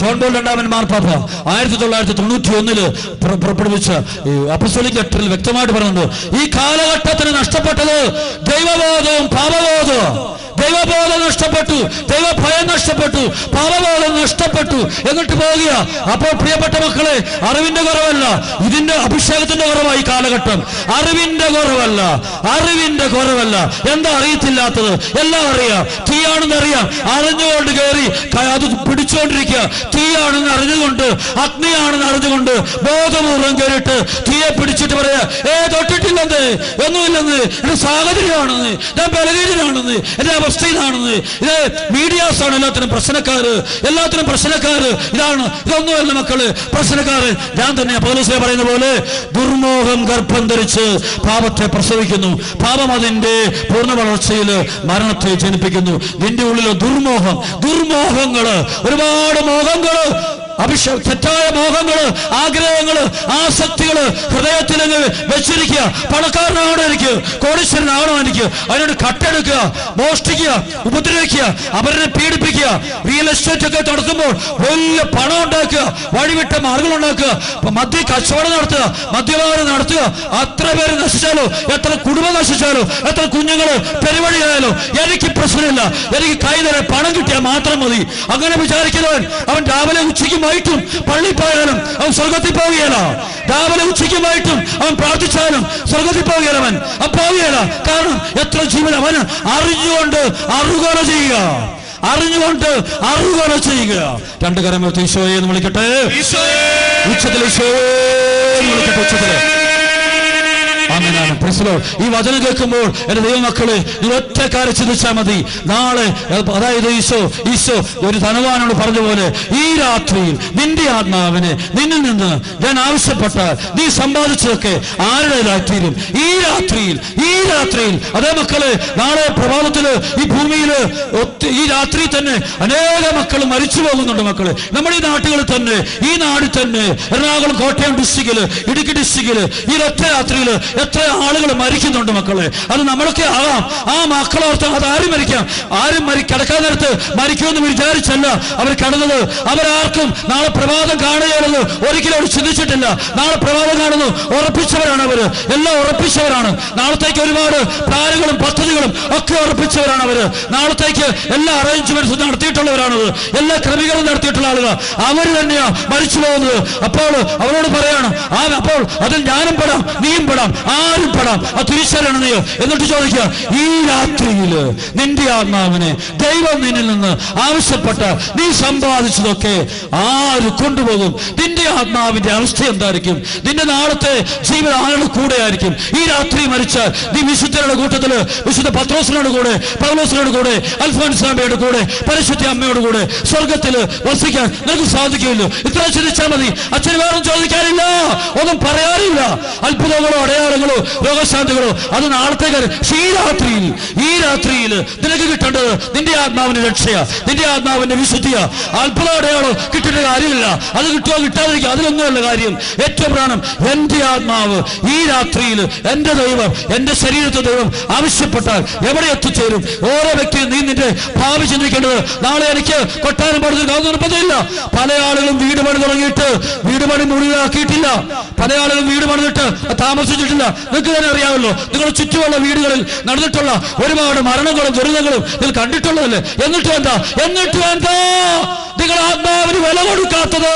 John ball മാർപ്പാപ്പ ആയിരത്തി തൊള്ളായിരത്തി തൊണ്ണൂറ്റി ഒന്നിൽ പുറപ്പെടുവിച്ച അപ്പസ്തോലിക് ലെറ്ററിൽ വ്യക്തമായിട്ട് പറയുന്നുണ്ട് ഈ കാലഘട്ടത്തിന് നഷ്ടപ്പെട്ടത് ദൈവബോധവും പാപബോധവും ദൈവബോധം നഷ്ടപ്പെട്ടു. ദൈവഭയം നഷ്ടപ്പെട്ടു. പാപബോധം നഷ്ടപ്പെട്ടു. എന്നിട്ട് പോകുക. അപ്പോൾ പ്രിയപ്പെട്ട മക്കളെ അറിവിന്റെ കുറവല്ല. ഇതിന്റെ അഭിഷേകത്തിന്റെ കുറവായി കാലഘട്ടം. അറിവിന്റെ കുറവല്ല. അറിവിന്റെ കുറവല്ല. എന്താ അറിയത്തില്ലാത്തത്? എല്ലാം അറിയാം. തീയാണെന്ന് അറിയാം. അറിഞ്ഞുകൊണ്ട് കയറി അത് പിടിച്ചുകൊണ്ടിരിക്കുക. തീയാണെന്ന് അറിഞ്ഞുകൊണ്ട് അഗ്നിയാണെന്ന് അറിഞ്ഞുകൊണ്ട് ബോധപൂർവം കയറിയിട്ട് തീയെ പിടിച്ചിട്ട് പറയാ ഏ തൊട്ടിട്ടില്ലെന്ന്. ഒന്നുമില്ലെന്ന്. എന്റെ സാഹചര്യമാണെന്ന്. ഞാൻ ബലഹീനനാണെന്ന്. എന്റെ അവസ്ഥ ഇതാണെന്ന് ഇത് മീഡിയാസ് ആണ് എല്ലാത്തിനും പ്രശ്നക്കാർ എല്ലാത്തിനും പ്രശ്നക്കാർ ഇതാണ് ഇതൊന്നുമല്ല മക്കൾ പ്രശ്നക്കാർ ഞാൻ തന്നെ പൗലോസിനെ പറയുന്ന പോലെ ദുർമോഹം ഗർഭം ധരിച്ച് പാപത്തെ പ്രസവിക്കുന്നു. പാപം അതിന്റെ പൂർണ വളർച്ചയിൽ മരണത്തെ ജനിപ്പിക്കുന്നു. നിന്റെ ഉള്ളിലെ ദുർമോഹം ദുർമോഹങ്ങൾ ഒരുപാട് മോഹങ്ങൾ അഭിഷ തെറ്റായ മോഹങ്ങൾ ആഗ്രഹങ്ങൾ ആസക്തികൾ ഹൃദയത്തിൽ വെച്ചിരിക്കുക. പണക്കാരനാണോ എനിക്ക് കോടീശ്വരനാണോ എനിക്ക്. അതിനോട് കട്ടെടുക്കുക മോഷ്ടിക്കുക ഉപദ്രവിക്കുക അവരെ പീഡിപ്പിക്കുക. റിയൽ എസ്റ്റേറ്റ് ഒക്കെ നടത്തുമ്പോൾ വലിയ പണം ഉണ്ടാക്കുക വഴിവിട്ട മാർഗങ്ങൾ ഉണ്ടാക്കുക. മദ്യ കച്ചവടം നടത്തുക മദ്യപാനം നടത്തുക. അത്ര പേര് നശിച്ചാലോ? എത്ര കുടുംബം നശിച്ചാലോ? എത്ര കുഞ്ഞുങ്ങൾ പെരുവഴിയായാലോ? എനിക്ക് പ്രശ്നമില്ല. എനിക്ക് കൈ പണം കിട്ടിയാൽ മാത്രം മതി. അങ്ങനെ വിചാരിക്കുന്നവൻ അവൻ രാവിലെ ഉച്ചയ്ക്കും വൈകിട്ടും പള്ളി പോയാലും അവൻ സ്വർഗത്തിൽ പോവുകയല്ല. രാവിലെ ഉച്ചയ്ക്കും വൈകിട്ടും അവൻ പ്രാർത്ഥിച്ചാലും സ്വർഗത്തിൽ പോവുകയല്ല അവൻ. അവൻ പോവുകയല്ല. കാരണം എത്ര ജീവൻ അവൻ അറിഞ്ഞുകൊണ്ട് അറുകോല ചെയ്യുക. അറിഞ്ഞുകൊണ്ട് അറുകോല ചെയ്യുക. രണ്ട് കരം ഈശോയെ എന്ന് വിളിക്കട്ടെ. ഉച്ചത്തിൽ ഈശോയെ വിളിക്കട്ടെ ഉച്ചത്തിൽ Praise ഈ വചനം കേൾക്കുമ്പോൾ എന്റെ ദൈവമക്കളെ നീ ഒറ്റ കാര്യം ചിന്തിച്ചാൽ മതി. നാളെ അതായത് ഈശോ ഈശോ ഒരു ധനവാനോട് പറഞ്ഞ പോലെ ഈ രാത്രിയിൽ നിന്റെ ആത്മാവിനെ നിന്നിൽ നിന്ന് ഞാൻ ആവശ്യപ്പെട്ടാൽ നീ സമ്പാദിച്ചതൊക്കെ ആരുടെ രാത്രിയിലും ഈ രാത്രിയിൽ ഈ രാത്രിയിൽ അതേ മക്കൾ നാളെ പ്രഭാതത്തിൽ ഈ ഭൂമിയിൽ ഈ രാത്രി തന്നെ അനേക മക്കൾ മരിച്ചു പോകുന്നുണ്ട് മക്കൾ. നമ്മുടെ ഈ നാട്ടുകളിൽ തന്നെ ഈ നാടിൽ തന്നെ എറണാകുളം കോട്ടയം ഡിസ്ട്രിക്റ്റിൽ ഇടുക്കി ഡിസ്ട്രിക്റ്റിൽ ഈ ഒറ്റ രാത്രിയിൽ എത്ര ആളുകൾ മരിക്കുന്നുണ്ട് മക്കളെ. അത് നമ്മളൊക്കെ ആവാം. ആ മക്കളോർത്ത് അത് ആരും മരിക്കാം. ആരും മരി കിടക്കാൻ നേരത്ത് മരിക്കുമെന്ന് വിചാരിച്ചല്ല. അവർ കടന്നത് അവരാർക്കും നാളെ പ്രഭാതം കാണുകയാണെന്ന് ഒരിക്കലും അവർ ചിന്തിച്ചിട്ടില്ല. നാളെ പ്രഭാതം കാണുന്നു. ഉറപ്പിച്ചവരാണ് അവർ എല്ലാം ഉറപ്പിച്ചവരാണ്. നാളത്തേക്ക് ഒരുപാട് പ്ലാനുകളും പദ്ധതികളും ഒക്കെ ഉറപ്പിച്ചവരാണ് അവർ നാളത്തേക്ക് എല്ലാ അറേഞ്ച്മെന്റ്സും നടത്തിയിട്ടുള്ളവരാണത്. എല്ലാ ക്രമീകരണം നടത്തിയിട്ടുള്ള ആളുകൾ അവർ തന്നെയാ മരിച്ചു പോകുന്നത്. അപ്പോൾ അവരോട് പറയാണ് ആ അപ്പോൾ അതിൽ ഞാനും പെടാം നീയും പെടാം. ആരും പെടാം ആ തിരിച്ചറിയണമെന്നോ എന്നിട്ട് ചോദിക്കുക ഈ രാത്രിയിൽ നിന്റെ ആത്മാവിനെ ദൈവം നിന്നിൽ നിന്ന് ആവശ്യപ്പെട്ട നീ സമ്പാദിച്ചതൊക്കെ ആര് കൊണ്ടുപോകും? നിന്റെ ആത്മാവിന്റെ അവസ്ഥ എന്തായിരിക്കും? നിന്റെ നാളത്തെ ജീവിത ആരുടെ കൂടെ ആയിരിക്കും. ഈ രാത്രി മരിച്ചാൽ നീ വിശുദ്ധരുടെ കൂട്ടത്തിൽ വിശുദ്ധ പത്രോസിനോട് കൂടെ പൗലോസിനോട് കൂടെ അൽഫോൻസാമയുടെ കൂടെ പരിശുദ്ധ അമ്മയോട് കൂടെ സ്വർഗത്തിൽ വസിക്കാൻ നിനക്ക് സാധിക്കില്ല ഇത്ര ചിന്തിച്ചാൽ മതി. അച്ഛന് വേറെ ചോദിക്കാനില്ല. ഒന്നും പറയാറില്ല അത്ഭുതങ്ങളോ അടയാളങ്ങളോ രോഗശാന്തികളോ അത് നാളത്തേക്ക് ഈ രാത്രിയിൽ ഈ രാത്രിയിൽ നിനക്ക് കിട്ടേണ്ടത് നിന്റെ ആത്മാവിന്റെ രക്ഷയാ നിന്റെ ആത്മാവിന്റെ വിശുദ്ധിയ. അത്ഭുത അടയാളോ കിട്ടേണ്ട കാര്യമില്ല. അത് കിട്ടുമോ കിട്ടാതിരിക്കുക അതിലൊന്നുമല്ല കാര്യം. ഏറ്റവും പ്രധാനം എന്റെ ആത്മാവ് ഈ രാത്രിയിൽ എന്റെ ദൈവം എന്റെ ശരീരത്തെ ദൈവം ആവശ്യപ്പെട്ടാൽ എവിടെ എത്തിച്ചേരും? ഓരോ വ്യക്തിയും നീ നിന്റെ ഭാവി ചിന്തിക്കേണ്ടത് നാളെ എനിക്ക് കൊട്ടാരം പണിത് നിർബന്ധമില്ല. പല ആളുകളും വീട് പണി തുടങ്ങിയിട്ട് വീട് പണി മുറിവാക്കിയിട്ടില്ല. പല ആളുകളും വീട് പണിതിട്ട് താമസിച്ചിട്ടില്ല. നിങ്ങൾക്ക് തന്നെ അറിയാമല്ലോ. നിങ്ങൾ ചുറ്റുമുള്ള വീടുകളിൽ നടന്നിട്ടുള്ള ഒരുപാട് മരണങ്ങളും ദുരിതങ്ങളും നിങ്ങൾ കണ്ടിട്ടുള്ളതല്ലേ? എന്നിട്ട് എന്താ എന്നിട്ട് എന്താ നിങ്ങൾ ആത്മാവിന് വില കൊടുക്കാത്തത്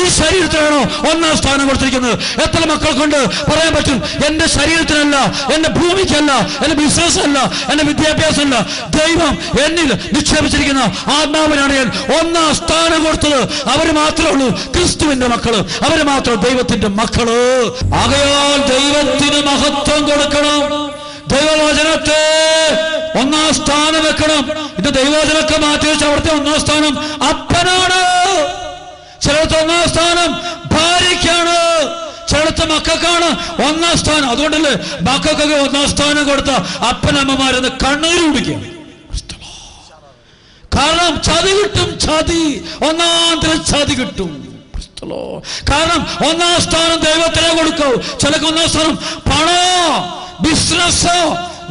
ഈ ശരീരത്തിനാണോ ഒന്നാം സ്ഥാനം കൊടുത്തിരിക്കുന്നത്. എത്ര മക്കൾ കൊണ്ട് പറയാൻ പറ്റും? എന്റെ ശരീരത്തിനല്ല എന്റെ ഭൂമിക്കല്ല എന്റെ ബിസിനസ് അല്ല എന്റെ വിദ്യാഭ്യാസം അല്ല ദൈവം എന്നിൽ നിക്ഷേപിച്ചിരിക്കുന്ന ആത്മാവിനാണ് ഞാൻ ഒന്നാം സ്ഥാനം കൊടുത്തത്. അവർ മാത്രമേ ഉള്ളൂ ക്രിസ്തുവിന്റെ മക്കൾ. അവർ മാത്രം ദൈവത്തിന്റെ മക്കൾ. ആകയാൽ ദൈവത്തിന് മഹത്വം കൊടുക്കണം. ദൈവവചനത്തെ ഒന്നാം സ്ഥാനം വെക്കണം. ഇത് ദൈവവചനമൊക്കെ മാറ്റി വെച്ച് അവിടുത്തെ ഒന്നാം സ്ഥാനം അപ്പനാണ്. ചിലടത്ത് ഒന്നാം സ്ഥാനം ഭാര്യയ്ക്കാണ്. ചിലടത്ത് മക്കൾക്കാണ് ഒന്നാം സ്ഥാനം. അതുകൊണ്ടല്ലേ മക്കൾക്കൊക്കെ ഒന്നാം സ്ഥാനം കൊടുത്ത അപ്പനമ്മമാരെന്ന് കണ്ണീര് കുടിക്കും കാരണം ചതി കിട്ടും ചതി. ഒന്നാം തരം ചതി കിട്ടും. സ്തോത്രോ. കാരണം ഒന്നാം സ്ഥാനം ദൈവത്തിനെ കൊടുക്കൂ ചിലക്ക് ഒന്നാം സ്ഥാനം പണോ ബിസിനസ്സോ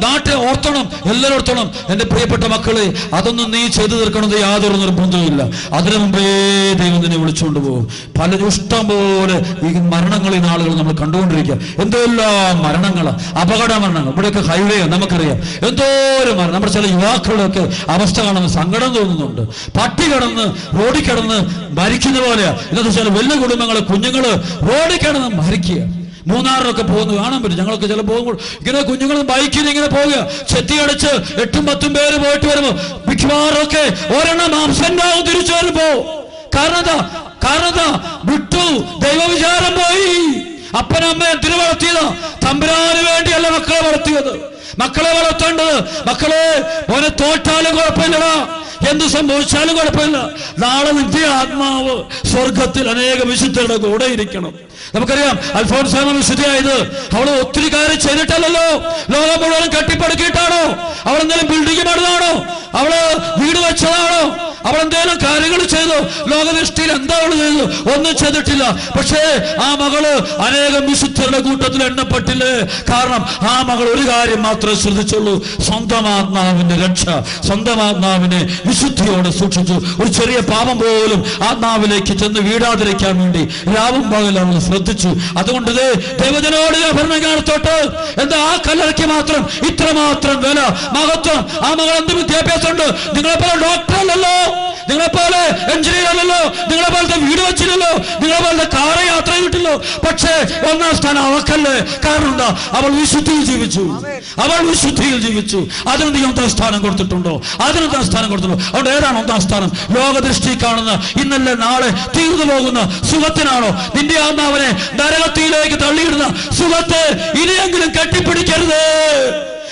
നാട്ടെ ഓർത്തണം എല്ലാവരും ഓർത്തണം. പ്രിയപ്പെട്ട മക്കളെ അതൊന്നും നീ ചെയ്തു തീർക്കണത് യാതൊരു നിർബന്ധവുമില്ല. അതിനു മുമ്പേ ദൈവം നിന്നെ വിളിച്ചുകൊണ്ട് പോകും. പല ഇഷ്ടം പോലെ ഈ മരണങ്ങളിൽ ആളുകൾ നമ്മൾ കണ്ടുകൊണ്ടിരിക്കുക. എന്തെല്ലാം മരണങ്ങൾ അപകട മരണങ്ങൾ. ഇവിടെയൊക്കെ ഹൈവേ നമുക്കറിയാം. എന്തോരം മരണം. നമ്മുടെ ചില യുവാക്കളുടെയൊക്കെ അവസ്ഥ കാണുന്ന സങ്കടം തോന്നുന്നുണ്ട്. പട്ടി കിടന്ന് റോഡിൽ കിടന്ന് മരിക്കുന്ന പോലെയാ. ഇന്നത്തെ ചില വലിയ കുടുംബങ്ങളെ കുഞ്ഞുങ്ങൾ റോഡിൽ കിടന്ന് മരിക്കുക. മൂന്നാറിലൊക്കെ പോകുന്നു കാണാൻ പറ്റും. ഞങ്ങളൊക്കെ ചില പോകുമ്പോൾ ഇങ്ങനെ കുഞ്ഞുങ്ങളും ബൈക്കിൽ ഇങ്ങനെ പോവുക. ചെത്തി അടിച്ച് എട്ടും പത്തും പേര് പോയിട്ട് വരുമ്പോ മിക്കവാറും ഒക്കെ ഒരെണ്ണം മാംസന്റാവും തിരിച്ചു വരുമ്പോ. കാരണം എന്താ? കാരണം വിട്ടു. ദൈവവിചാരം പോയി. അപ്പനമ്മ എന്തിനു വളർത്തിയത്? തമ്പുരാന് വേണ്ടിയല്ല മക്കളെ വളർത്തിയത്. മക്കളെ വളർത്തേണ്ടത് മക്കളെ ഓനെ തോറ്റാലും കുഴപ്പമില്ലടാ. എന്ത് സംഭവിച്ചാലും കുഴപ്പമില്ല. നാളെ നിന്റെ ആത്മാവ് സ്വർഗത്തിൽ അനേക വിശുദ്ധരുടെ കൂടെ ഇരിക്കണം. നമുക്കറിയാം അൽഫോൺസാമ വിശുദ്ധിയായത് അവൾ ഒത്തിരി കാര്യം ചെയ്തിട്ടല്ലല്ലോ. ലോകം മുഴുവൻ കെട്ടിപ്പടുക്കിയിട്ടാണോ? അവൾ എന്തെങ്കിലും ബിൽഡിംഗ് പണിതാണോ അവൾ വീട് വെച്ചതാണോ? അവൾ എന്തെങ്കിലും കാര്യങ്ങൾ ചെയ്തു ലോകദൃഷ്ടിയിൽ എന്താ അവൾ ചെയ്തു ഒന്നും ചെയ്തിട്ടില്ല. പക്ഷേ ആ മകൾ അനേകം വിശുദ്ധരുടെ കൂട്ടത്തിൽ എണ്ണപ്പെട്ടില്ലേ? കാരണം ആ മകൾ ഒരു കാര്യം മാത്രമേ ശ്രദ്ധിച്ചുള്ളൂ. സ്വന്തം ആത്മാവിന്റെ രക്ഷ സ്വന്തം ആത്മാവിനെ വിശുദ്ധിയോടെ സൂക്ഷിച്ചു. ഒരു ചെറിയ പാപം പോലും ആത്മാവിലേക്ക് ചെന്ന് വീടാതിരിക്കാൻ വേണ്ടി രാവും പകലും അവൾ ശ്രദ്ധിച്ചു. അതുകൊണ്ട് ദൈവജനോട് ഭരണം കാണത്തോട്ട്. എന്താ ആ കല്ലറയ്ക്ക് മാത്രം ഇത്രമാത്രം വില മഹത്വം. ആ മകൾ എന്ത് വിദ്യാഭ്യാസമുണ്ട്? നിങ്ങളെപ്പോലെ ഡോക്ടറല്ലല്ലോ. നിങ്ങളെ പോലെ എഞ്ചിനീയർ അല്ലല്ലോ നിങ്ങളെ പോലത്തെ വീട് വെച്ചില്ലല്ലോ നിങ്ങളെ പോലത്തെ കാറ് യാത്ര ചെയ്തിട്ടില്ലോ പക്ഷേ ഒന്നാം സ്ഥാനം അവക്കല്ലേ. കാരണം എന്താ? അവൾ വിശുദ്ധിയിൽ ജീവിച്ചു. അവൾ വിശുദ്ധിയിൽ ജീവിച്ചു. അതിന് നീ ഒന്നാം സ്ഥാനം കൊടുത്തിട്ടുണ്ടോ? അതിന് ഒന്നാം സ്ഥാനം കൊടുത്തിട്ടുണ്ടോ? അവിടെ ഏതാണ് ഒന്നാം സ്ഥാനം? ലോകദൃഷ്ടി കാണുന്ന ഇന്നല്ലേ നാളെ തീർന്നു പോകുന്ന സുഖത്തിനാണോ? നിന്റെ ആത്മാവനെ നരകത്തിയിലേക്ക് തള്ളിയിടുന്ന സുഖത്തെ ഇനിയെങ്കിലും കെട്ടിപ്പിടിക്കരുത്.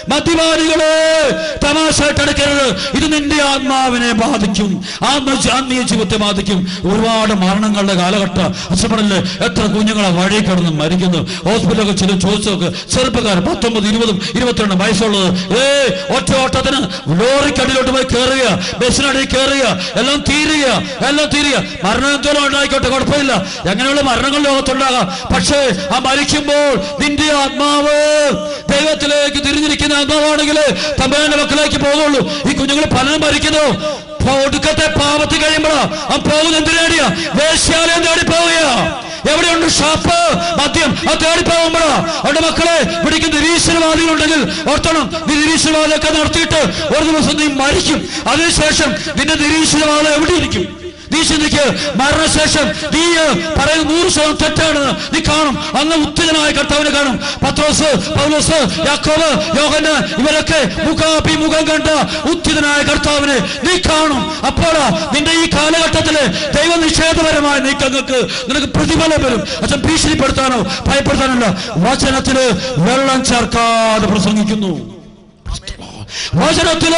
മദ്യപാനികളെ തമാശ എടുക്കരുത്. ഇത് നിന്റെ ആത്മാവിനെ ബാധിക്കും. ആത്മ ആത്മീയ ജീവിതത്തെ ബാധിക്കും. ഒരുപാട് മരണങ്ങളുടെ കാലഘട്ടം. അച്ഛപ്പെടല്ലേ എത്ര കുഞ്ഞുങ്ങളെ വഴി കിടന്ന് മരിക്കുന്നു. ഹോസ്പിറ്റലൊക്കെ ചില ചോദിച്ചൊക്കെ. ചെറുപ്പക്കാർ പത്തൊമ്പത് ഇരുപതും ഇരുപത്തിരണ്ടും വയസ്സുള്ളത്. ഏ ഒറ്റ ഓട്ടത്തിന് ലോറിക്കടിയിലോട്ട് പോയി കയറുക ബസ്സിനടിയിൽ കയറുക എല്ലാം തീരുക. എല്ലാം തീരുക. മരണം എന്തോരം ഉണ്ടായിക്കോട്ടെ? കുഴപ്പമില്ല. എങ്ങനെയുള്ള മരണങ്ങൾ ലോകത്തുണ്ടാകാം. പക്ഷേ ആ മരിക്കുമ്പോൾ നിന്റെ ആത്മാവ് ദൈവത്തിലേക്ക് തിരിഞ്ഞിരിക്കുന്ന ആത്മാവാണെങ്കിൽ തമ്പുരാന്റെ മക്കളിലേക്ക് പോകുള്ളൂ. ഈ കുഞ്ഞുങ്ങൾ പലരും മരിക്കുന്നു. പോ- ഒടുക്കത്തെ പാപത്തിൽ കഴിയുമ്പോഴാ ആ പോകുന്ന എന്തിനേടിയാ വേശ്യാലയം തേടി പോവുക എവിടെയുണ്ട് ഷാപ്പ്? മദ്യം. ആ തേടി പോകുമ്പോഴാ അവിടെ മക്കളെ പിടിക്കുന്ന നിരീശ്വരവാദികളുണ്ടെങ്കിൽ ഓർത്തണം. നിരീശ്വരവാദമൊക്കെ നടത്തിയിട്ട് ഒരു ദിവസം നീ മരിക്കും. അതിനുശേഷം നിന്റെ നിരീശ്വരവാദം എവിടെ ഇരിക്കും നീ ചിന്തിക്ക് മരണശേഷം നീ പറയുന്ന നൂറ് ശതമാനം തെറ്റാണ് നീ കാണും. അന്ന് ഉത്തേജനമായ കർത്താവിനെ കാണും. പത്രോസ് പൗലോസ് യാക്കോബ് യോഹന് ഇവരൊക്കെ മുഖാഭിമുഖം കണ്ട ഉത്തിതനായ കർത്താവിനെ നീ കാണും. അപ്പോഴാ നിന്റെ ഈ കാലഘട്ടത്തിലെ ദൈവ നിഷേധപരമായ നീക്കങ്ങൾക്ക് നിനക്ക് പ്രതിഫലം വരും. അച്ഛൻ ഭീഷണിപ്പെടുത്താനോ ഭയപ്പെടുത്താനല്ല. വചനത്തിൽ വെള്ളം ചേർക്കാതെ പ്രസംഗിക്കുന്നു. വചനത്തിൽ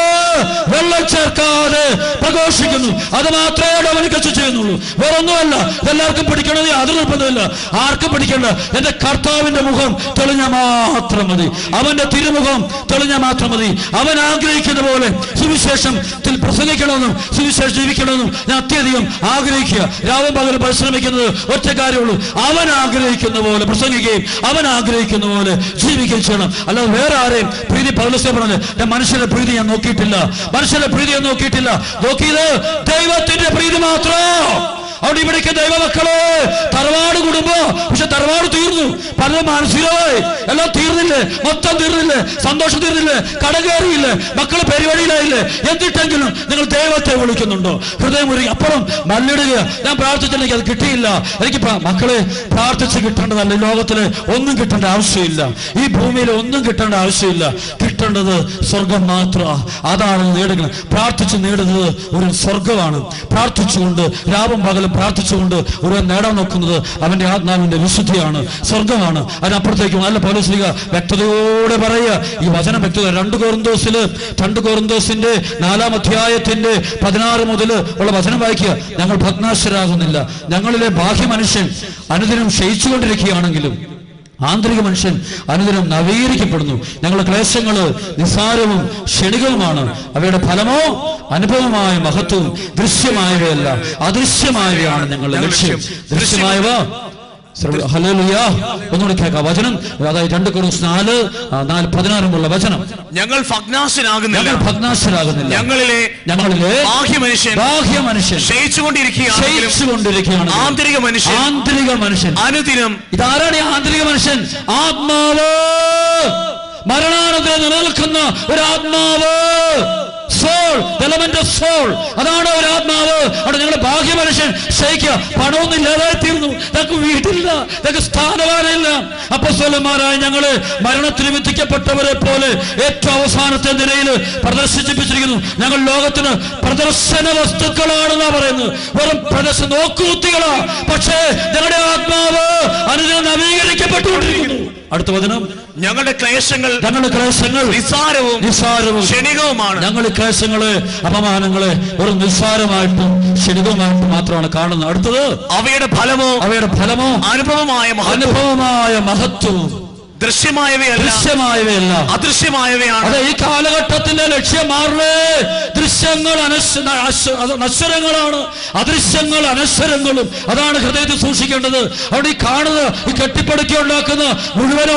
വെള്ളം ചേർക്കാതെ പ്രഘോഷിക്കുന്നു. അത് മാത്രമേ ഡൊമിനിക്കച്ച് ചെയ്യുന്നുള്ളൂ. വേറൊന്നുമല്ല. എല്ലാവർക്കും പിടിക്കണത് അത് നിർബന്ധമില്ല ആർക്കും പഠിക്കണ്ട എന്റെ കർത്താവിന്റെ മുഖം തെളിഞ്ഞ മാത്രം മതി. അവന്റെ തിരുമുഖം തെളിഞ്ഞ മാത്രം മതി. അവൻ ആഗ്രഹിക്കുന്ന പോലെ സുവിശേഷത്തിൽ പ്രസംഗിക്കണമെന്നും സുവിശേഷം ജീവിക്കണമെന്നും ഞാൻ അത്യധികം ആഗ്രഹിക്കുക. രാവും പകലും പരിശ്രമിക്കുന്നത് ഒറ്റ കാര്യമുള്ളൂ. അവൻ ആഗ്രഹിക്കുന്ന പോലെ പ്രസംഗിക്കുകയും അവൻ ആഗ്രഹിക്കുന്ന പോലെ ജീവിക്കുകയും ചെയ്യണം. അല്ലാതെ വേറെ ആരെയും പ്രീതി പൗലസ്യ പറഞ്ഞ് ഞാൻ മനുഷ്യരുടെ പ്രീതി ഞാൻ നോക്കിയിട്ടില്ല. മനുഷ്യരുടെ പ്രീതി ഞാൻ നോക്കിയിട്ടില്ല. നോക്കിയത് ദൈവത്തിന്റെ പ്രീതി മാത്രം. അവിടെ ഇവിടേക്ക് ദൈവമക്കളെ. തറവാട് കുടുംബം. പക്ഷെ തറവാട് തീർന്നു. പലരും മാനസികമായി. എല്ലാം തീർന്നില്ലേ? മൊത്തം തീർന്നില്ലേ? സന്തോഷം തീർന്നില്ലേ? കട കയറിയില്ലേ? മക്കൾ പരിപാടിയിലായില്ലേ എന്നിട്ടെങ്കിലും നിങ്ങൾ ദൈവത്തെ വിളിക്കുന്നുണ്ടോ? ഹൃദയം ഒരു അപ്പുറം മല്ലിടുക. ഞാൻ പ്രാർത്ഥിച്ചിട്ട് അത് കിട്ടിയില്ല. എനിക്ക് മക്കളെ പ്രാർത്ഥിച്ച് കിട്ടേണ്ടതല്ല. ഈ ലോകത്തിൽ ഒന്നും കിട്ടേണ്ട ആവശ്യമില്ല. ഈ ഭൂമിയിൽ ഒന്നും കിട്ടേണ്ട ആവശ്യമില്ല. കിട്ടേണ്ടത് സ്വർഗം മാത്ര. അതാണ് നേടുക പ്രാർത്ഥിച്ച് നേടുന്നത് ഒരു സ്വർഗമാണ്. പ്രാർത്ഥിച്ചുകൊണ്ട് രാവും പകലും പ്രാർത്ഥിച്ചുകൊണ്ട് ഒരു നേടാൻ നോക്കുന്നത് അവന്റെ ആത്മാവിന്റെ വിശുദ്ധിയാണ് സ്വർഗമാണ് അതിനപ്പുറത്തേക്കും നല്ല പോലീസ്ലിക വ്യക്തതയോടെ പറയുക. ഈ വചനം വ്യക്തത രണ്ട് കോറിന്തോസിൽ രണ്ട് കോറിന്തോസിന്റെ നാലാം അധ്യായത്തിന്റെ പതിനാറ് മുതൽ ഉള്ള വചനം വായിക്കുക. ഞങ്ങൾ ഭഗ്നാശരാകുന്നില്ല. ഞങ്ങളിലെ ബാഹ്യ മനുഷ്യൻ അനുദിനം ക്ഷയിച്ചുകൊണ്ടിരിക്കുകയാണെങ്കിലും ആന്തരിക മനുഷ്യൻ അനുദിനം നവീകരിക്കപ്പെടുന്നു. ഞങ്ങളുടെ ക്ലേശങ്ങൾ നിസ്സാരവും ക്ഷണികവുമാണ്. അവയുടെ ഫലമോ അനുഭവമായ മഹത്വവും ദൃശ്യമായവയല്ല. അദൃശ്യമായവയാണ് ഞങ്ങളുടെ ലക്ഷ്യം. ദൃശ്യമായവ ഒന്നുകൂടി കേൾക്കാം. വചനം അതായത് രണ്ട് കുറച്ച് നാല് നാല് പതിനാറുമുള്ള വചനം. ഞങ്ങൾ ഭഗ്നാശനാകുന്നില്ല ഞങ്ങളിലെ ഞങ്ങളിലെ ബാഹ്യ മനുഷ്യൻ ബാഹ്യ മനുഷ്യൻ ക്ഷയിച്ചുകൊണ്ടിരിക്കുകയാണ് ആന്തരിക മനുഷ്യൻ ആന്തരിക മനുഷ്യൻ. അനുദിനം ഇതാരാണ് ഈ ആന്തരിക മനുഷ്യൻ? ആത്മാവ്. മരണാനന്തരം നിലനിൽക്കുന്ന ഒരു ആത്മാവ്. സോൾ എലമെന്റ് സോൾ അതാണ് ഒരു ആത്മാവ്. അവിടെ ഞങ്ങളുടെ ഭാഗ്യ മനുഷ്യൻ ക്ഷയിക്കുക പണമൊന്നും ഇല്ലാതായി തീർന്നു തക്ക് വീട്ടില്ല തക്ക് സ്ഥാനമാനില്ല അപ്പസ്വലന്മാരായ ഞങ്ങൾ മരണത്തിന് വിധിക്കപ്പെട്ടവരെ പോലെ ഏറ്റവും അവസാനത്തെ നിലയിൽ പ്രദർശിപ്പിച്ചിരിക്കുന്നു. ഞങ്ങൾ ലോകത്തിന് പ്രദർശന വസ്തുക്കളാണെന്നാ പറയുന്നത്. വെറും പ്രദർശന നോക്കുകുത്തികളാ. പക്ഷേ ഞങ്ങളുടെ ആത്മാവ് അനുദിനം നവീകരിക്കപ്പെട്ടുകൊണ്ടിരിക്കുന്നു. അടുത്ത വചനം. ഞങ്ങളുടെ ക്ലേശങ്ങൾ ഞങ്ങളുടെ ക്ലേശങ്ങൾ നിസ്സാരവും നിസ്സാരവും ക്ഷണികവുമാണ്. ഞങ്ങളുടെ ക്ലേശങ്ങൾ അപമാനങ്ങൾ ഒരു നിസ്സാരമായിട്ടും ക്ഷണികവുമായിട്ടും മാത്രമാണ് കാണുന്നത്. അടുത്തത് അവയുടെ ഫലമോ അവയുടെ ഫലമോ അനുഭവമായ അനുഭവമായ മഹത്വവും ദൃശ്യമായവയല്ല. ദൃശ്യമായവയല്ല. അദൃശ്യമായവയാണ്. അതെ ഈ കാലഘട്ടത്തിന്റെ ലക്ഷ്യം മാറേ ദൃശ്യങ്ങൾ അനശ്വരങ്ങളാണ് അദൃശ്യങ്ങൾ അനശ്വരങ്ങളും. അതാണ് ഹൃദയത്തിൽ സൂക്ഷിക്കേണ്ടത്. അവിടെ ഈ കാണുന്നത് ഈ കെട്ടിപ്പടുക്കി ഉണ്ടാക്കുന്ന മുഴുവൻ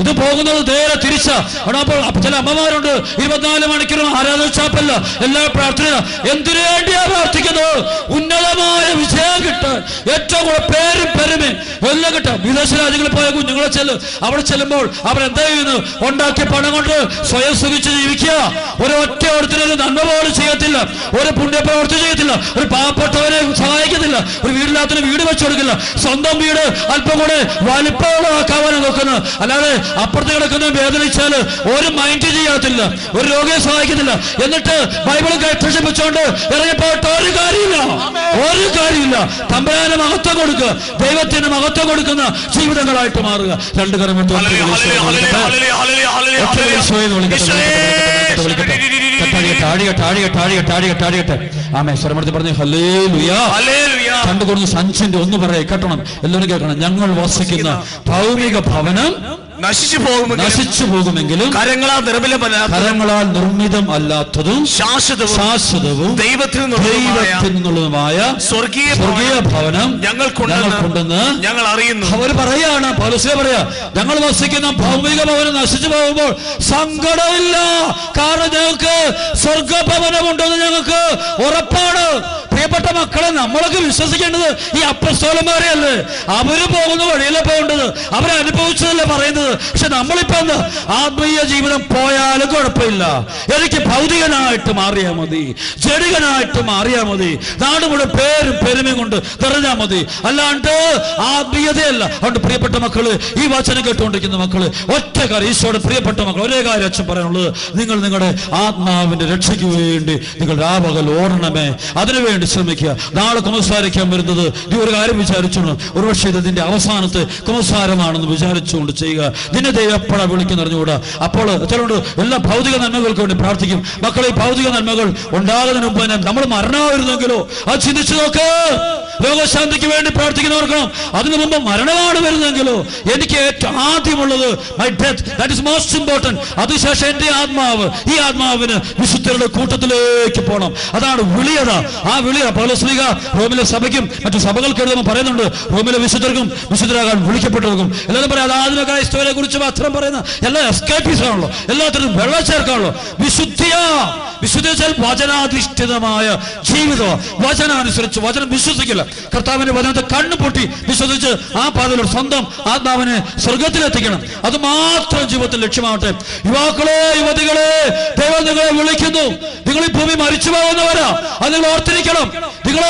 ഇത് പോകുന്നത് നേരെ തിരിച്ച. അവിടെ അപ്പോൾ ചില അമ്മമാരുണ്ട്. ഇരുപത്തിനാല് മണിക്കൂറും ആരാധന ചാപ്പല്ല. എല്ലാ പ്രാർത്ഥന എന്തിനു വേണ്ടിയാ പ്രാർത്ഥിക്കുന്നത്? ഉന്നതമായ വിജയം കിട്ടാൻ. ഏറ്റവും കൂടുതൽ പേരും പെരുമയും. എല്ലാം കിട്ടാം വിദേശ രാജ്യങ്ങളിൽ പോയ കുഞ്ഞുങ്ങളെ ചെല്ലും. അവിടെ ചെല്ലുമ്പോൾ അവർ എന്താ ചെയ്യുന്നു? ഉണ്ടാക്കിയ പണം കൊണ്ട് സ്വയം സുഖിച്ച് ജീവിക്കുക. ഒരു ഒറ്റ ഒരുത്തിനൊരു നന്മ പോലും ചെയ്യത്തില്ല. ഒരു പുണ്യപ്രവർത്തി ചെയ്യത്തില്ല. ഒരു പാവപ്പെട്ടവരെ സഹായിക്കത്തില്ല. ഒരു വീടില്ലാത്തതിന് വീട് വെച്ചു കൊടുക്കില്ല. സ്വന്തം വീട് അല്പം കൂടെ വലിപ്പമുള്ളതാക്കാവാനാണ് നോക്കുന്നത്. അല്ലാതെ അപ്പുറത്ത് കിടക്കുന്ന വേദനിച്ചാൽ ഒരു മൈൻഡ് ചെയ്യാത്തില്ല. ഒരു രോഗിയെ സഹായിക്കത്തില്ല. എന്നിട്ട് ബൈബിൾ കൈട്ടം വെച്ചുകൊണ്ട് ഇറങ്ങിപ്പോട്ട് ഒരു കാര്യമില്ല. ഒരു കാര്യമില്ല. തമ്പരാന് മഹത്വം കൊടുക്കുക. ദൈവത്തിന് മഹത്വം കൊടുക്കുന്ന ജീവിതങ്ങളായിട്ട് മാറുക. രണ്ട് കരമിട്ട് പറഞ്ഞു ഹല്ലേ ഹല്ലേലൂയ. കണ്ടു സഞ്ചിന്റെ ഒന്ന് പറയാം കേട്ടണം. എല്ലാവരും കേൾക്കണം. ഞങ്ങൾ വസിക്കുന്ന ഭൗമിക ഭവനം നശിച്ചു പോകുമെങ്കിലും നശിച്ചു പോകുമെങ്കിലും കരങ്ങളാൽ നിർമ്മലമല്ലാത്ത കരങ്ങളാൽ നിർമ്മിതം അല്ലാത്തതും ശാശ്വതവും ശാശ്വതവും ദൈവത്തിൽ ദൈവത്തിൽ നിന്നുള്ളതുമായ സ്വർഗീയ സ്വർഗീയ ഭവനം ഭവനം ഞങ്ങൾക്കുണ്ടെന്ന് ഞങ്ങൾ അറിയുന്നു. അവർ പറയാണ്. പൗലോസ്യ പറയാ ഞങ്ങൾ വസിക്കുന്ന ഭൗമിക ഭവനം നശിച്ചു പോകുമ്പോൾ സങ്കടമില്ല. കാരണം ഞങ്ങൾക്ക് സ്വർഗഭവനമുണ്ടെന്ന് ഞങ്ങൾക്ക് ഉറപ്പാണ്. പ്രിയപ്പെട്ട മക്കളെ നമ്മളൊക്കെ വിശ്വസിക്കേണ്ടത് ഈ അപ്പസ്തോലന്മാരെ അല്ലേ അവർ പോകുന്ന വഴിയല്ലേ പോകേണ്ടത്? അവരനുഭവിച്ചതല്ലേ പറയുന്നത്? പക്ഷെ നമ്മളിപ്പോ എന്താ? ആത്മീയ ജീവിതം പോയാലും കുഴപ്പമില്ല. എനിക്ക് ഭൗതികനായിട്ട് മാറിയാ മതി. ജടികനായിട്ട് മാറിയാ മതി. നാട് മുഴുവൻ പേരും പെരുമയും കൊണ്ട് നിറഞ്ഞാ മതി. അല്ലാണ്ട് ആത്മീയതയല്ല. അതുകൊണ്ട് പ്രിയപ്പെട്ട മക്കൾ ഈ വചനം കേട്ടുകൊണ്ടിരിക്കുന്ന മക്കൾ ഒറ്റ കാര്യം ഈശോയുടെ പ്രിയപ്പെട്ട മക്കൾ ഒരേ കാര്യം അച്ഛൻ പറയാനുള്ളത്. നിങ്ങൾ നിങ്ങളുടെ ആത്മാവിന്റെ രക്ഷയ്ക്ക് വേണ്ടി നിങ്ങൾ രാപകൽ ഓടണമേ. അതിനുവേണ്ടി ശ്രമിക്കുക നാളെ കുമസാരിക്കാൻ വരുന്നത് നീ ഒരു കാര്യം വിചാരിച്ചോണം. ഒരുപക്ഷെ ഇത് നിന്റെ അവസാനത്തെ കുമസാരമാണെന്ന് വിചാരിച്ചുകൊണ്ട് ചെയ്യുക. നിന്നെ ദൈവം എപ്പോഴാ വിളിക്കുന്നറിഞ്ഞുകൂടാ അപ്പോൾ ചിലരുണ്ട് എല്ലാ ഭൗതിക നന്മകൾക്ക് വേണ്ടി പ്രാർത്ഥിക്കും. മക്കളെ ഭൗതിക നന്മകൾ ഉണ്ടാകുന്നതിന് മുമ്പ് തന്നെ നമ്മൾ മരണമായിരുന്നെങ്കിലോ? അത് ചിന്തിച്ചു നോക്ക്. ലോകശാന്തിക്ക് വേണ്ടി പ്രാർത്ഥിക്കുന്നവർക്കണം അതിനു മുമ്പ് മരണമാണ് വരുന്നതെങ്കിലോ എനിക്ക് ഏറ്റവും ആദ്യമുള്ളത് my death that is most important അതിനുശേഷം എന്റെ ആത്മാവ് ഈ ആത്മാവിന് വിശുദ്ധരുടെ കൂട്ടത്തിലേക്ക് പോകണം അതാണ് വിളിയത. ആ വിളിയ പൗലസ്ലിക റോമിലെ സഭയ്ക്കും മറ്റു സഭകൾക്ക് എഴുതുമ്പോൾ പറയുന്നുണ്ട്. റോമിലെ വിശുദ്ധർക്കും വിശുദ്ധരാകാൻ വിളിക്കപ്പെട്ടവർക്കും. എല്ലാവരും പറയാം അത് ആധുനിക ക്രൈസ്തവരെ കുറിച്ച് മാത്രം പറയുന്ന എല്ലാ എസ്കേപ്പീസ് ആണല്ലോ എല്ലാത്തിനും വെള്ളം ചേർക്കാണല്ലോ വിശുദ്ധിയാ. വിശുദ്ധ വചനാധിഷ്ഠിതമായ വചനാധിഷ്ഠിതമായ ജീവിതം വചനാനുസരിച്ച് വചനം വിശ്വസിക്കില്ല. കർത്താവിന്റെ വചനത്തെ കണ്ണു പൊട്ടി വിശ്വസിച്ച് ആ പാതയിലൂടെ സ്വന്തം ആത്മാവിനെ സ്വർഗത്തിലെത്തിക്കണം അത് മാത്രം ജീവിതത്തിൽ ലക്ഷ്യമാവട്ടെ. യുവാക്കളെ യുവതികളെ ദൈവം നിങ്ങളെ വിളിക്കുന്നു. നിങ്ങൾ ഈ ഭൂമി മരിച്ചു പോകുന്നവരാ. അത് നിങ്ങൾ ഓർത്തിരിക്കണം. നിങ്ങൾ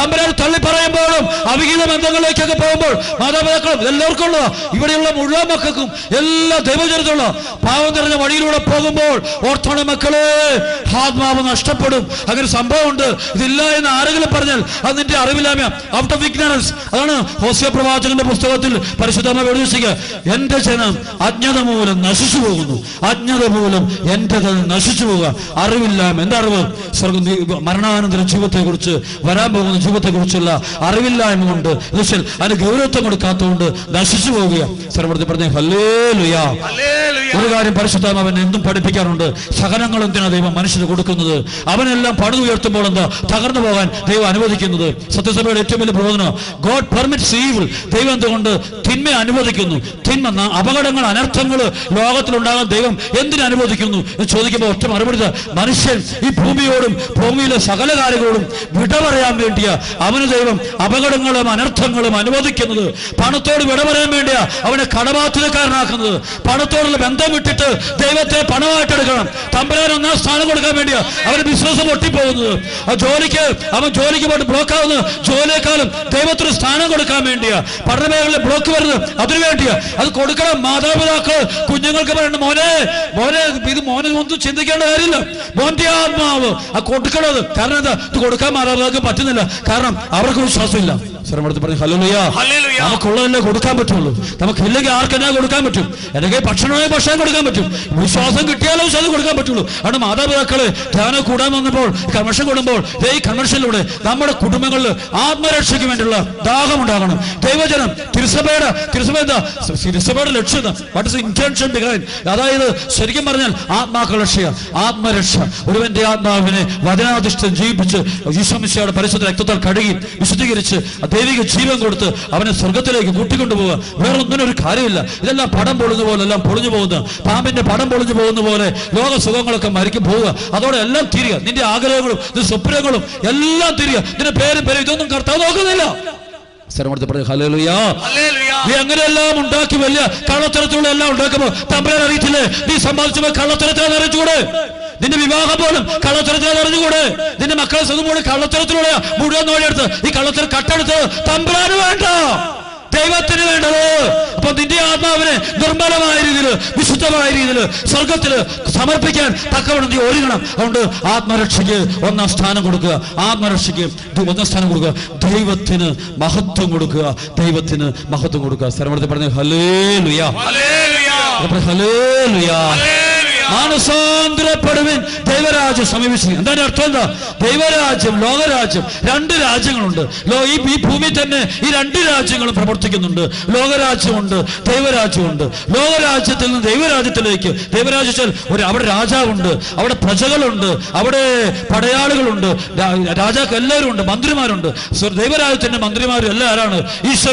തമ്പരാൻ തള്ളി പറയുമ്പോഴും അവിഹിത ബന്ധങ്ങളിലേക്കൊക്കെ പോകുമ്പോൾ മാതാപിതാക്കളും എല്ലാവർക്കും ഉള്ള ഇവിടെയുള്ള മുഴുവൻ മക്കൾക്കും എല്ലാ ദൈവചരിതമുള്ള പാവം നിറഞ്ഞ വഴിയിലൂടെ പോകുമ്പോൾ ഓർത്തോണ മക്കളെ ആത്മാവ് നഷ്ടപ്പെടും. അങ്ങനെ സംഭവമുണ്ട്. ഇതില്ല എന്ന് ആരെങ്കിലും പറഞ്ഞാൽ അത് നിന്റെ ഓഫ് ഇഗ്നറൻസ് അതാണ് ഹോസിയ പ്രവാചകന്റെ പുസ്തകത്തിൽ പരിശുദ്ധമായി വെളിച്ചയ്ക്ക് എന്റെ ജനം അജ്ഞത മൂലം നശിച്ചു പോകുന്നു. അജ്ഞത മൂലം എന്റെ ജനം നശിച്ചു പോവുക അറിവില്ലായ്മ എന്താ അറിവ്? സ്വർഗം മരണാനന്തര ജീവിതത്തെ കുറിച്ച് വരാൻ പോകുന്ന ജീവിതത്തെ കുറിച്ചുള്ള അറിവില്ലായ്മ കൊണ്ട് എന്ന് വെച്ചാൽ അതിന് ഗൗരവത്വം കൊടുക്കാത്തതുകൊണ്ട് നശിച്ചു പോവുക സർവർത്തി പറഞ്ഞേ ഹല്ലേ ലുയാ. ഒരു കാര്യം പരിശുദ്ധം അവൻ എന്തും പഠിപ്പിക്കാറുണ്ട്. സഹനങ്ങൾ എന്തിനാണ് ദൈവം മനുഷ്യന് കൊടുക്കുന്നത്? അവനെല്ലാം പണിത് ഉയർത്തുമ്പോൾ എന്താ? തകർന്നു പോകാൻ ദൈവം അനുവദിക്കുന്നത്. സത്യസഭയുടെ ഏറ്റവും വലിയ പ്രബോധനം ഗോഡ് പെർമിറ്റ്സ് ഈവിൾ ദൈവം എന്തുകൊണ്ട് തിന്മ അനുവദിക്കുന്നു? തിന്മ അപകടങ്ങൾ അനർത്ഥങ്ങൾ ലോകത്തിലുണ്ടാകാൻ ദൈവം എന്തിനു അനുവദിക്കുന്നു? എന്ന് ചോദിക്കുമ്പോൾ ഒറ്റ മറുപടി മനുഷ്യൻ ഈ ഭൂമിയോടും ഭൂമിയിലെ സകല കാര്യങ്ങളോടും വിട പറയാൻ വേണ്ടിയാ അവന് ദൈവം അപകടങ്ങളും അനർത്ഥങ്ങളും അനുവദിക്കുന്നത്. പണത്തോട് വിട പറയാൻ വേണ്ടിയാ അവനെ കടബാധ്യതക്കാരനാക്കുന്നത്. പണത്തോടുള്ള ബന്ധം വിട്ടിട്ട് ദൈവത്തെ പണമായിട്ട് എടുക്കണം. തമ്പരാൻ ഒന്നാം സ്ഥാനം കൊടുക്കാൻ വേണ്ടിയാ അവൻ ബിസിനസ് പൊട്ടിപ്പോകുന്നത്. ആ ജോലിക്ക് അവൻ ജോലിക്ക് പോയിട്ട് ബ്ലോക്ക് ആവുന്നത് ജോലിയെക്കാളും ദൈവത്തിന് സ്ഥാനം കൊടുക്കാൻ വേണ്ടിയാ. പഠനമേഖലയിൽ ബ്ലോക്ക് വരുന്നത് അതിനു വേണ്ടിയാ. അത് കൊടുക്കണം. മാതാപിതാക്കൾ കുഞ്ഞുങ്ങൾക്ക് പറയണം മോനെ മോനെ ഇത് മോനെ ഒന്നും ചിന്തിക്കേണ്ട കാര്യമില്ല. മോന്റെ ആത്മാവ്. ആ കൊടുക്കണത് കാരണം എന്താ? ഇത് കൊടുക്കാൻ മാതാപിതാക്കൾ പറ്റുന്നില്ല. കാരണം അവർക്ക് വിശ്വാസമില്ല. സ്വരമെടുത്ത് പറഞ്ഞു ഹല്ലേലൂയ. ഹല്ലേലൂയ. നമുക്കുള്ളതല്ലേ കൊടുക്കാൻ പറ്റുള്ളൂ. നമുക്ക് ഇല്ലെങ്കിൽ ആർക്കെന്നാ കൊടുക്കാൻ പറ്റും? എന്തെങ്കിലും ഭക്ഷണമായ ഭക്ഷണം കൊടുക്കാൻ പറ്റും. വിശ്വാസം കിട്ടിയാലോ വിശ്വാസം കൊടുക്കാൻ പറ്റുള്ളൂ. അവിടെ മാതാപിതാക്കൾ ധ്യാനം കൂടാൻ വന്നപ്പോൾ കൺവെൻഷൻ കൂടുമ്പോൾ ഈ കൺവെൻഷനിലൂടെ നമ്മുടെ കുടുംബങ്ങളിൽ ആത്മരക്ഷയ്ക്ക് വേണ്ടിയുള്ള ദാഹം ഉണ്ടാകണം. ദൈവജനം തിരുസഭയുടെ തിരുസഭ എന്താ? തിരുസഭയുടെ ലക്ഷ്യം വാട്ട് ഇസ് ഇന്റൻഷൻ ബിഹൈൻഡ് അതായത് ശരിക്കും പറഞ്ഞാൽ ആത്മാക്ക രക്ഷയ. ആത്മരക്ഷ. ഒരുവന്റെ ആത്മാവിനെ വചനാധിഷ്ഠം ജീവിപ്പിച്ച് ഈശ്വമിശയുടെ പരിശുദ്ധ രക്തത്താൽ കഴുകി വിശുദ്ധീകരിച്ച് ദൈവിക ജീവൻ കൊടുത്ത് അവനെ സ്വർഗത്തിലേക്ക് കൂട്ടിക്കൊണ്ടുപോവുക. വേറെ ഒന്നിനും ഒരു കാര്യമില്ല. ഇതെല്ലാം പടം പൊളിഞ്ഞ പോലെ എല്ലാം പൊളിഞ്ഞു പോകുന്ന പാമ്പിന്റെ പടം പൊളിഞ്ഞു പോകുന്ന പോലെ ലോക സുഖങ്ങളൊക്കെ മരിക്കും പോവുക. അതോടെ എല്ലാം തിരിക നിന്റെ ആഗ്രഹങ്ങളും നിന്റെ സ്വപ്നങ്ങളും എല്ലാം തിരിക നിന്റെ പേരും പേരും ഇതൊന്നും കർത്താവ് നോക്കുന്നില്ല. നീ അങ്ങനെയെല്ലാം ഉണ്ടാക്കി വലിയ കള്ളത്തരത്തിലുള്ള എല്ലാം ഉണ്ടാക്കുമ്പോ തമ്പരാൻ അറിയിച്ചില്ലേ നീ സമ്പാദിച്ചപ്പോ കള്ളത്തരത്തിലാണ് അറിയിച്ചുകൂടെ? നിന്റെ വിവാഹം പോലും കള്ളത്തരത്തിലൂടെ അറിഞ്ഞുകൂടെ നിന്റെ മക്കളെ സ്വന്തം പോലും കള്ളത്തരത്തിലൂടെ മുഴുവൻ നോടിയെടുത്ത് ഈ കള്ളത്തരം കട്ടെടുത്ത് തമ്പുരാന് വേണ്ട. ദൈവത്തിന് വേണ്ടത്. അപ്പൊ നിന്റെ ആത്മാവിനെ നിർമ്മലമായ രീതിയിൽ വിശുദ്ധമായ രീതിയിൽ സ്വർഗത്തിൽ സമർപ്പിക്കാൻ തക്കവണ്ണം നീ ഒരുങ്ങണം. അതുകൊണ്ട് ആത്മരക്ഷയ്ക്ക് ഒന്നാം സ്ഥാനം കൊടുക്കുക. ആത്മരക്ഷയ്ക്ക് ഒന്നാം സ്ഥാനം കൊടുക്കുക. ദൈവത്തിന് മഹത്വം കൊടുക്കുക. ദൈവത്തിന് മഹത്വം കൊടുക്കുക. സ്ഥലമെടുത്ത് പറഞ്ഞ ഹലേ ലുയാ. ഹലേ ഹല്ലേലൂയ. മാനസാന്തരപ്പെടുവിൻ ദൈവരാജ്യം സമീപിച്ചു. എന്താണ് അർത്ഥം എന്താ? ദൈവരാജ്യം ലോകരാജ്യം രണ്ട് രാജ്യങ്ങളുണ്ട്. ലോ ഈ ഈ ഭൂമി തന്നെ ഈ രണ്ട് രാജ്യങ്ങളും പ്രവർത്തിക്കുന്നുണ്ട്. ലോകരാജ്യമുണ്ട് ദൈവരാജ്യമുണ്ട്. ലോകരാജ്യത്തിൽ നിന്ന് ദൈവരാജ്യത്തിലേക്ക്. ദൈവരാജ്യത്തിൽ ഒരു അവിടെ രാജാവുണ്ട് അവിടെ പ്രജകളുണ്ട് അവിടെ പടയാളികളുണ്ട് രാജാക്ക് എല്ലാവരും ഉണ്ട് മന്ത്രിമാരുണ്ട്. ദൈവരാജ്യത്തിന്റെ മന്ത്രിമാരും എല്ലാം ആരാണ് ഈശോ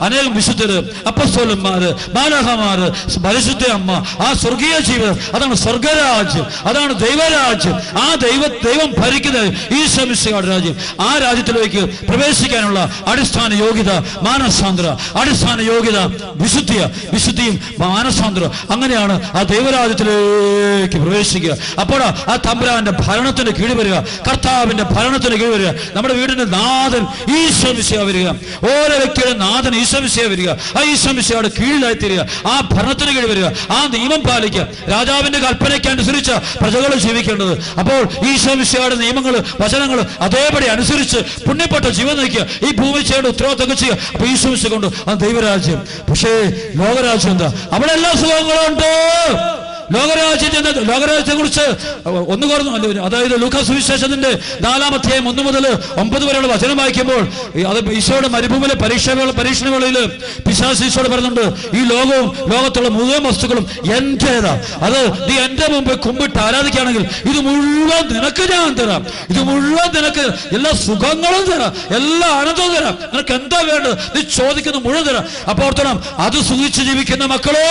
അനേകം വിശുദ്ധര് അപ്പസ്തോലന്മാര് മാലാഹമാര് പരിശുദ്ധ അമ്മ ആ സ്വർഗീയ ജീവിതം അതാണ് സ്വർഗരാജ്യം അതാണ് ദൈവരാജ്യം. ആ ദൈവ ദൈവം ഭരിക്കുന്നത് ഈ മിശിഹയുടെ രാജ്യം. ആ രാജ്യത്തിലേക്ക് പ്രവേശിക്കാനുള്ള അടിസ്ഥാന യോഗ്യത മാനസാന്തര അടിസ്ഥാന യോഗ്യത വിശുദ്ധിയ വിശുദ്ധിയും മാനസാന്തരം. അങ്ങനെയാണ് ആ ദൈവരാജ്യത്തിലേക്ക് പ്രവേശിക്കുക. അപ്പോൾ ആ തമ്പുരാന്റെ ഭരണത്തിന് കീഴ് വരിക കർത്താവിന്റെ ഭരണത്തിന് കീഴ് വരിക. നമ്മുടെ വീടിന്റെ നാഥൻ ഈ മിശിഹ വരിക. ഓരോ വ്യക്തിയുടെ നാഥൻ ഈ മിശിഹ വരിക. ആ ഈ മിശിഹയുടെ കീഴിലായി തീരുക ആ ഭരണത്തിന് കീഴ് വരിക. ആ നിയമം പാലിക്കുക. രാജാവിന്റെ കൽപ്പനയ്ക്ക് അനുസരിച്ച് പ്രജകൾ ജീവിക്കേണ്ടത്. അപ്പോൾ ഈശോ മിശിഹയുടെ നിയമങ്ങൾ വചനങ്ങൾ അതേപടി അനുസരിച്ച് പുണ്യപ്പെട്ട ജീവൻ നയിക്കുക ഈ ഭൂമി ഉത്തരവാദിത്തം ചെയ്യുക. അപ്പൊ ഈശോ മിശിഹ കൊണ്ട് ആ ദൈവരാജ്യം. പക്ഷേ ലോകരാജ്യം എന്താ? അവിടെ എല്ലാ സുഖങ്ങളും ഉണ്ട്. ലോകരാജ്യത്തെ ലോകരാജ്യത്തെ കുറിച്ച് ഒന്ന് കുറഞ്ഞു അതായത് ലൂക്കാസ് സുവിശേഷത്തിന്റെ നാലാമധ്യായം ഒന്ന് മുതൽ ഒമ്പത് വരെയുള്ള വചനം വായിക്കുമ്പോൾ അത് ഈശോയുടെ മരുഭൂമിയിലെ പരീക്ഷകൾ പരീക്ഷണവേളയിൽ പിശാസ് ഈശോട് പറയുന്നുണ്ട് ഈ ലോകവും ലോകത്തുള്ള മുഴുവൻ വസ്തുക്കളും എന്റേതാ. അത് നീ എന്റെ മുമ്പ് കുമ്പിട്ട് ആരാധിക്കുകയാണെങ്കിൽ ഇത് മുഴുവൻ നിനക്ക് ഞാൻ തരാം. ഇത് മുഴുവൻ നിനക്ക് എല്ലാ സുഖങ്ങളും തരാം. എല്ലാ ആനന്ദവും തരാം. നിനക്ക് എന്താ വേണ്ടത്? നീ ചോദിക്കുന്ന മുഴുവൻ തരാം. അപ്പോൾ ഓർത്തണം അത് സുഖിച്ച് ജീവിക്കുന്ന മക്കളെ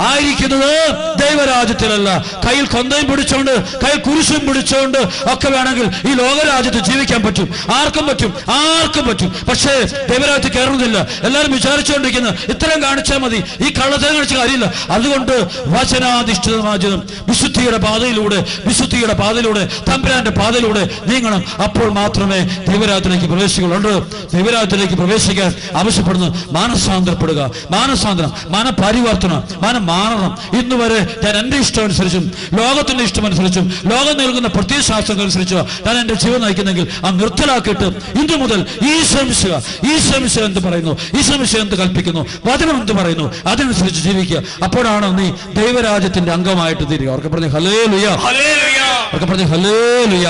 ആയിരിക്കുന്നത് ദൈവരാജ്യത്തിലല്ല. കയ്യിൽ കൊന്തയും പിടിച്ചോണ്ട് കയ്യിൽ കുരിശും പിടിച്ചോണ്ട് ഒക്കെ വേണമെങ്കിൽ ഈ ലോകരാജ്യത്ത് ജീവിക്കാൻ പറ്റും. ആർക്കും പറ്റും ആർക്കും പറ്റും. പക്ഷേ ദൈവരാജ്യത്ത് കയറുന്നില്ല എല്ലാവരും വിചാരിച്ചുകൊണ്ടിരിക്കുന്നത് ഇത്രയും കാണിച്ചാൽ മതി. ഈ കള്ളത്തരം കാണിച്ച കാര്യമില്ല. അതുകൊണ്ട് വചനാധിഷ്ഠിതമാചിതം വിശുദ്ധിയുടെ പാതയിലൂടെ വിശുദ്ധിയുടെ പാതയിലൂടെ തമ്പുരാന്റെ പാതയിലൂടെ നീങ്ങണം. അപ്പോൾ മാത്രമേ ദൈവരാജ്യത്തിലേക്ക് പ്രവേശിക്കുള്ളൂ ദൈവരാജ്യത്തിലേക്ക് പ്രവേശിക്കാൻ ആവശ്യപ്പെടുന്നു മാനസാന്തരപ്പെടുക. മാനസാന്തരം മാനപരിവർത്തനം മാന മാറണം. ഇന്ന് വരെ ഞാൻ എന്റെ ഇഷ്ടം അനുസരിച്ചും ഇഷ്ടമനുസരിച്ചും ഇഷ്ടം അനുസരിച്ചും ലോകം നൽകുന്ന പ്രത്യയശാസ്ത്രങ്ങൾ അനുസരിച്ചോ ഞാൻ എന്റെ ജീവൻ നയിക്കുന്നെങ്കിൽ ആ നിർത്തലാക്കിയിട്ട് ഇന്നു മുതൽ ഈ ശ്രമിച്ചുക. ഈ ശ്രമിച്ചുക എന്ത് പറയുന്നു. ഈ ശ്രമിച്ചുക എന്ത് കൽപ്പിക്കുന്നു. വചനം എന്ത് പറയുന്നു. അതനുസരിച്ച് ജീവിക്കുക. അപ്പോഴാണ് നീ ദൈവരാജ്യത്തിന്റെ അംഗമായിട്ട് തീരുക. അവർക്ക് പറഞ്ഞു ഹലേ ലുയ അവർക്ക് പറഞ്ഞു ഹലേ ലുയ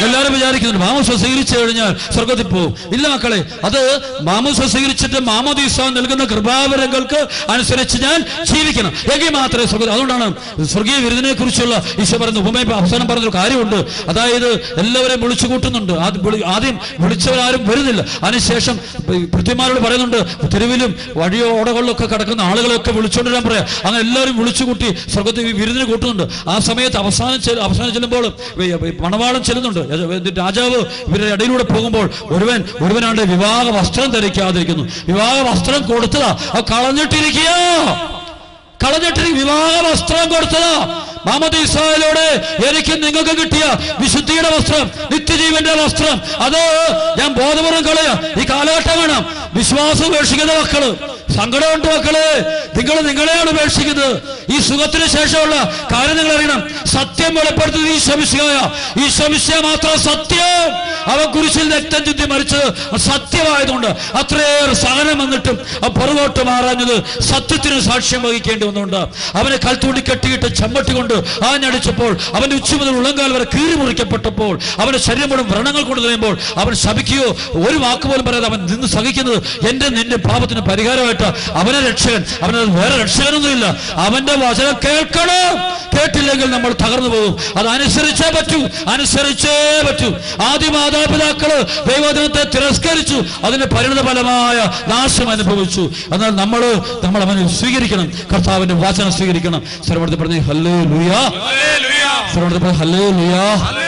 എല്ലാവരും വിചാരിക്കുന്നുണ്ട് മാമോസ സ്വീകരിച്ചു കഴിഞ്ഞാൽ സ്വർഗത്തിൽ പോകും ഇല്ല മക്കളെ അത് മാമോസ സ്വീകരിച്ചിട്ട് മാമോദീസ നൽകുന്ന കൃപാവരങ്ങൾക്ക് അനുസരിച്ച് ഞാൻ ജീവിക്കണം. എങ്കിൽ മാത്രമേ സ്വർഗം അതുകൊണ്ടാണ് സ്വർഗീയ വിരുദിനെ കുറിച്ചുള്ള ഈശോ പറയുന്ന ഉപമയ അവസാനം പറഞ്ഞൊരു കാര്യമുണ്ട്. അതായത് എല്ലാവരെയും വിളിച്ചു കൂട്ടുന്നുണ്ട്. ആദ്യം വിളിച്ചവരാരും വരുന്നില്ല. അതിനുശേഷം പൃഥ്വിമാരോട് പറയുന്നുണ്ട് തെരുവിലും വഴിയോ ഓടകളിലൊക്കെ കിടക്കുന്ന ആളുകളെയൊക്കെ വിളിച്ചുകൊണ്ട് വരാൻ പറയാം. അങ്ങനെ എല്ലാവരും വിളിച്ചു കൂട്ടി സ്വർഗത്തിൽ വിരുദിനെ കൂട്ടുന്നുണ്ട്. ആ സമയത്ത് അവസാനം അവസാനം ചെല്ലുമ്പോൾ മണവാളം ചെല്ലുന്നുണ്ട്. രാജാവ് ഇവരുടെ ഇടയിലൂടെ പോകുമ്പോൾ ഒരുവൻ ഒരുവനാണ്ട് വിവാഹ വസ്ത്രം ധരിക്കാതിരിക്കുന്നു. വിവാഹ വസ്ത്രം കൊടുത്തതാ. അത് കളഞ്ഞിട്ടിരിക്കുക കളഞ്ഞിട്ട് വിവാഹ വസ്ത്രം കൊടുത്തതാ. മാമത് ഇസ്രായേലോട് എനിക്ക് നിങ്ങൾക്ക് കിട്ടിയ വിശുദ്ധിയുടെ വസ്ത്രം നിത്യജീവന്റെ വസ്ത്രം. അത് ഞാൻ ബോധപൂർവം കളയാ. ഈ കാലഘട്ടം വേണം വിശ്വാസം ഉപേക്ഷിക്കുന്ന മക്കൾ. സങ്കടമുണ്ട് മക്കൾ. നിങ്ങൾ നിങ്ങളെയാണ് ഉപേക്ഷിക്കുന്നത്. ഈ സുഖത്തിന് ശേഷമുള്ള കാര്യം നിങ്ങൾ അറിയണം സത്യം വെളിപ്പെടുത്തുന്നത് ഈ ശമിശിയായ ഈ ശമിശിയ മാത്രം സത്യം. അവൻ കുരിശിൽ രക്തം ചുറ്റി മരിച്ചത് സത്യമായതുകൊണ്ട് അത്രയേറെ സഹനം വന്നിട്ടും ആ പുറകോട്ട് മാറാഞ്ഞത് സത്യത്തിന് സാക്ഷ്യം വഹിക്കേണ്ടി വന്നുകൊണ്ട് അവനെ കൽത്തൂണ്ടി കെട്ടിയിട്ട് ചമ്മട്ടി കൊണ്ട് ആഞ്ഞടിച്ചപ്പോൾ അവന്റെ ഉച്ച മുതൽ ഉള്ളങ്കാൽ വരെ കീറി മുറിക്കപ്പെട്ടപ്പോൾ അവന്റെ ശരീരം മുഴുവൻ വ്രണങ്ങൾ കൊണ്ട് നിറയുമ്പോൾ അവൻ ശപിക്കുകയോ ഒരു വാക്ക് പോലും പറയാതെ അവൻ നിന്ന് സഹിക്കുന്നത് എന്റെ നിന്റെ പാപത്തിന് പരിഹാരമായിട്ട് അവനെ രക്ഷകൻ അവന വേറെ രക്ഷകനൊന്നുമില്ല. അവന്റെ വചനം കേൾക്കണം? കേട്ടില്ലെങ്കിൽ നമ്മൾ തകർന്നു പോകും. അത് അനുസരിച്ചേ പറ്റൂ അനുസരിച്ചേ പറ്റൂ. ആദ്യ മാതാപിതാക്കൾ ദൈവദിനത്തെ തിരസ്കരിച്ചു അതിന് പരിണിത ഫലമായ നാശം അനുഭവിച്ചു. എന്നാൽ നമ്മൾ നമ്മൾ അവനെ സ്വീകരിക്കണം. കർത്താവിന്റെ വാചനം സ്വീകരിക്കണം. സർവർത്തി പറഞ്ഞു ഹല്ലേ ലുയാ പറഞ്ഞു പറഞ്ഞ ഹല്ലേ ലുയാ